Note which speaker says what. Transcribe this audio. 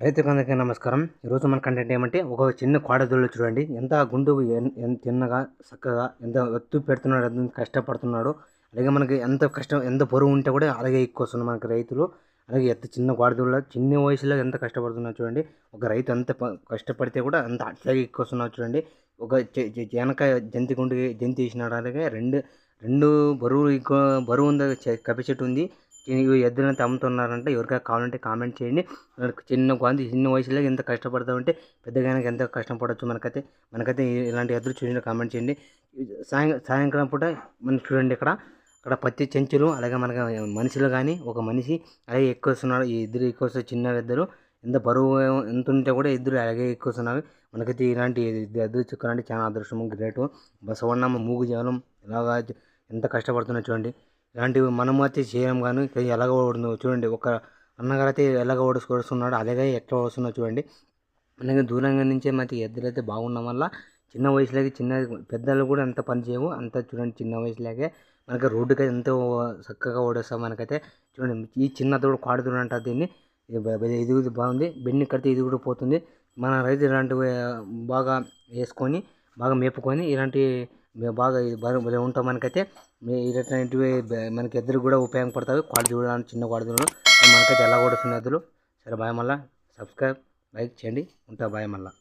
Speaker 1: రైతులందరికీ నమస్కారం. ఈరోజు మన కంటెంట్ ఏమంటే ఒక చిన్న కోడదొళ్ళు చూడండి. ఎంత గుండు ఎన్- తిన్నగా చక్కగా ఎంత ఎత్తు పెడుతున్నాడు ఎంత కష్టపడుతున్నాడు అలాగే మనకి ఎంత కష్టం ఎంత బరువు ఉంటే కూడా అలాగే ఎక్కువ వస్తుంది మనకి రైతులు. అలాగే ఎంత చిన్న కోడదొళ్ళ చిన్న వయసులో ఎంత కష్టపడుతున్నారు చూడండి. ఒక రైతు ఎంత కష్టపడితే కూడా అంత అట్లాగే ఎక్కువ వస్తున్నారు చూడండి. ఒక జ- వెనక జంతి గుండు జంతి వేసినాడు అలాగే రెండు రెండు బరువు ఎక్కువ బరువు ఉంది కప్పి చెట్టు ఉంది. ఎద్దులను తమ్ముతున్నారంటే ఎవరికైనా కావాలంటే కామెంట్ చేయండి. చిన్న కొంత చిన్న వయసులో ఎంత కష్టపడతామంటే పెద్దగానే ఎంత కష్టపడవచ్చు మనకైతే. మనకైతే ఇలాంటి ఎద్దులు చూడండి కామెంట్ చేయండి. సాయం సాయంకాలం పూట మనం చూడండి ఇక్కడ. అక్కడ పత్తి చెంచులు అలాగే మనకి మనుషులు కానీ ఒక మనిషి అలాగే ఎక్కువ వస్తున్నాడు ఈ ఇద్దరు ఎక్కువ చిన్న ఇద్దరు. ఎంత బరువు ఎంత ఉంటే కూడా ఇద్దరు అలాగే ఎక్కువస్తున్నారు మనకైతే ఇలాంటి ఎద్దులు చిక్కాలంటే చాలా అదృష్టం. గ్రేటు. బసవన్నమ్మ మూగు జలం ఇలాగా ఎంత కష్టపడుతున్నా చూడండి. ఇలాంటివి మనము అయితే చేయడం కానీ ఎలాగ ఓడుతుందో చూడండి. ఒక అన్నగారు అయితే ఎలాగ ఓడుస్తున్నాడు అలాగే ఎట్లా ఓడుస్తున్నాడు చూడండి. అలాగే దూరంగా నుంచే మనకి ఎద్దులు అయితే బాగుండడం వల్ల చిన్న వయసులోకి చిన్న పెద్దలు కూడా ఎంత పని చేయవు. అంత చూడండి చిన్న వయసులోకే మనకి రోడ్డుకి ఎంతో చక్కగా ఓడేస్తాం మనకైతే. చూడండి ఈ చిన్న తోడు కాడుతుడు అంటారు దీన్ని. ఇది ఇది కూడా బాగుంది. బెన్ని కడితే ఇది కూడా పోతుంది. మన రైతు ఇలాంటివి బాగా వేసుకొని బాగా మేపుకొని ఇలాంటి మేము బాగా భలే ఉంటాం మనకైతే. మీ ఇలాంటివి మనకి ఎద్దులు కూడా ఉపయోగపడతాయి. క్వాలిటీ చూడడానికి చిన్న క్వాలిటీ మనకైతే ఎలా కూడా ఎద్దులు. సరే భయం మళ్ళా. సబ్స్క్రైబ్ లైక్ చేయండి. ఉంటా భయం మళ్ళా.